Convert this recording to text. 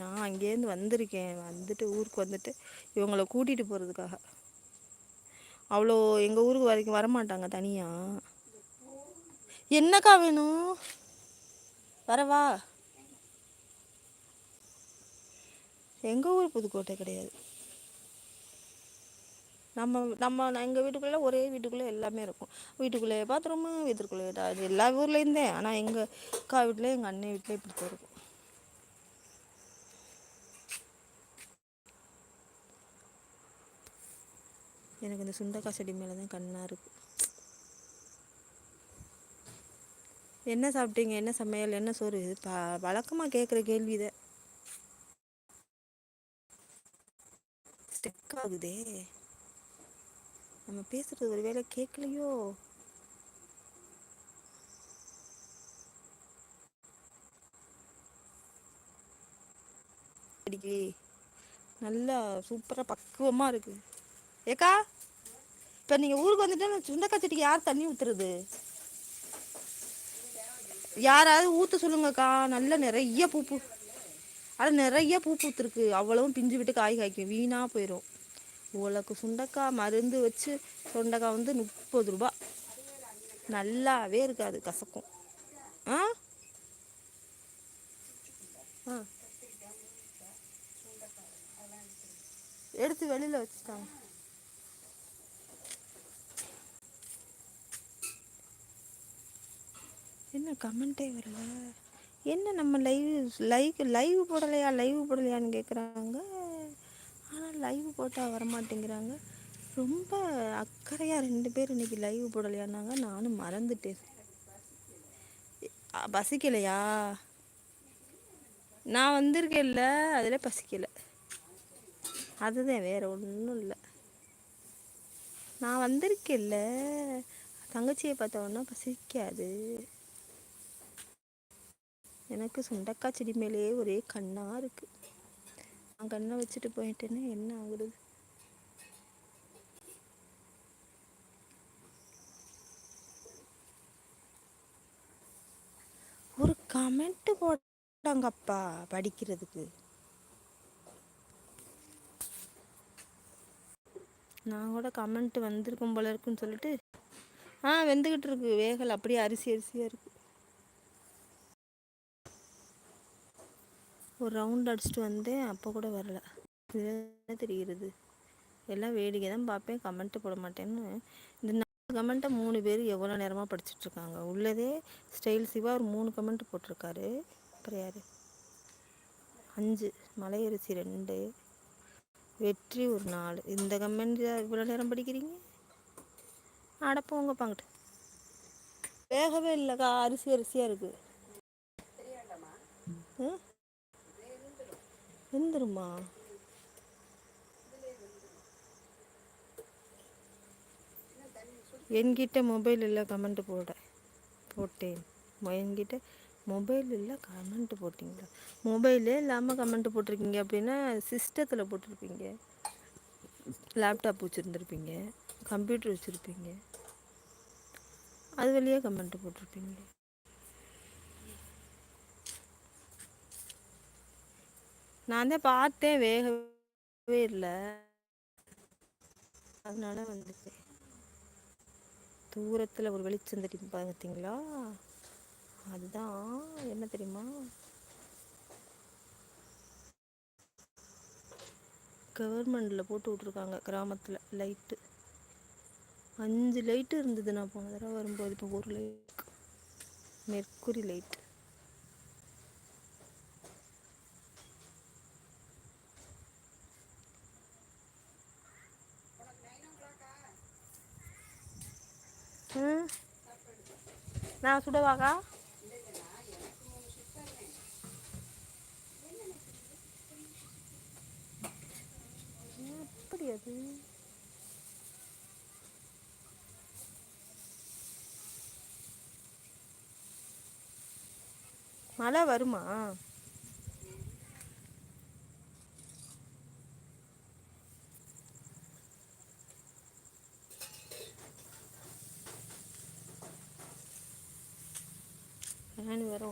நான் அங்கேருந்து வந்திருக்கேன். வந்துட்டு ஊருக்கு வந்துட்டு இவங்கள கூட்டிகிட்டு போகிறதுக்காக அவ்வளோ எங்கள் ஊருக்கு வரைக்கும் வரமாட்டாங்க தனியாக என்னக்கா வேணும்? வரவா எங்கள் ஊர் புதுக்கோட்டை கிடையாது. நம்ம நம்ம எங்கள் வீட்டுக்குள்ளே ஒரே வீட்டுக்குள்ளே எல்லாமே இருக்கும். வீட்டுக்குள்ளே பாத்ரூமு வீட்டுக்குள்ளே எல்லா ஊர்லேருந்தே ஆனால் எங்கள் அக்கா வீட்டில் எங்கள் அண்ணன் வீட்டில் இப்படி தான் இருக்கும். எனக்கு இந்த சுண்டக்காய் செடி மேலே தான் கண்ணாக இருக்குது என்ன சாப்பிட்டீங்க? என்ன சமையல்? என்ன சோறு? இது ப வழக்கமாக கேட்குற கேள்வி இதை. ஸ்டெக் ஆகுதே. நம்ம பேசுறது ஒரு வேளை கேட்கலையோ நல்லா சூப்பராக பக்குவமாக இருக்குது ஏக்கா இப்போ நீங்கள் ஊருக்கு வந்துட்டு சுண்டக்காய் செடிக்கு யார் தண்ணி ஊற்றுறது யாராவது ஊற்ற சொல்லுங்கக்கா. நல்ல நிறைய பூ பூ அது நிறைய பூ பூத்துருக்கு. அவ்வளவும் பிஞ்சு விட்டு காய் காய்க்கும். வீணாக போயிடும் உலக்கு சுண்டக்காய் மருந்து வச்சு சுண்டக்காய் வந்து முப்பது ரூபா. நல்லாவே இருக்காது கசக்கும். ஆ? ஆ. எடுத்து வெளியில் வச்சுட்டாங்க. கமெண்ட்டே வரல என்ன நம்ம லைவ் லைக் லைவ் போடலையா லைவ் போடலையான்னு கேட்குறாங்க ஆனால் லைவ் போட்டால் வரமாட்டேங்கிறாங்க. ரொம்ப அக்கறையாக ரெண்டு பேர் இன்றைக்கி லைவ் போடலையானாங்க நானும் மறந்துட்டேன். பசிக்கலையா? நான் வந்திருக்கேன்ல அதில் பசிக்கலை. அதுதான் வேறு ஒன்றும் இல்லை. நான் வந்திருக்கேன்ல. தங்கச்சியை பார்த்த பசிக்காது. எனக்கு சுண்டக்காய் செடி மேலேயே ஒரே கண்ணாக இருக்குது நான் கண்ணை வச்சுட்டு போயிட்டேன்னு என்ன ஆகுறது ஒரு கமெண்ட் போட்டாங்கப்பா படிக்கிறதுக்கு. நான் கூட கமெண்ட் வந்திருக்கும் போல இருக்குன்னு சொல்லிட்டு ஆ வெந்துக்கிட்டு இருக்கு வேகல் அப்படியே அரிசி அரிசியாக இருக்குது ஒரு ரவுண்ட் அடிச்சுட்டு வந்தேன் அப்போ கூட வரல. என்ன தெரிகிறது? எல்லாம் வேடிக்கை தான் பார்ப்பேன். கமெண்ட்டு போட மாட்டேன்னு. இந்த நாலு கமெண்ட்டை மூணு பேர் எவ்வளோ நேரமாக படிச்சுட்ருக்காங்க உள்ளதே ஸ்டைல் சிவா ஒரு மூணு கமெண்ட் போட்டிருக்காரு. அப்புறம் யார்? அஞ்சு. மலையரிசி ரெண்டு. வெற்றி ஒரு நாலு. இந்த கமெண்ட் இவ்வளோ நேரம் படிக்கிறீங்க? அடப்போங்க பாங்கிட்டு வேகவே இல்லைக்கா. அரிசி அரிசியாக இருக்குது வெந்துருமா? என்கிட்ட மொபைல் இல்லை கமெண்ட் போட போட்டேன். என்கிட்ட மொபைல் இல்லை கமெண்ட் போட்டிங்களா? மொபைலே இல்லாமல் கமெண்ட் போட்டிருக்கீங்க அப்படின்னா சிஸ்டத்தில் போட்டிருப்பீங்க. லேப்டாப் வச்சுருந்துருப்பீங்க கம்ப்யூட்டர் வச்சுருப்பீங்க. அது வழியாக கமெண்ட் போட்டிருப்பீங்க. நான் தான் பார்த்தேன் வேகவே இல்லை. அதனால வந்துட்டு தூரத்தில் ஒரு வெளிச்சம் தெரியும் பார்த்தீங்களா அதுதான் என்ன தெரியுமா? கவர்மெண்டில் போட்டு விட்ருக்காங்க கிராமத்தில் லைட்டு. அஞ்சு லைட்டு இருந்தது நான் போன தடவை வரும்போது இப்போ ஒரு லைட் மெர்க்குரி லைட் நான் சுடவாக்கா? எப்படி அது? மழை வருமா? ஃபேன் வேறு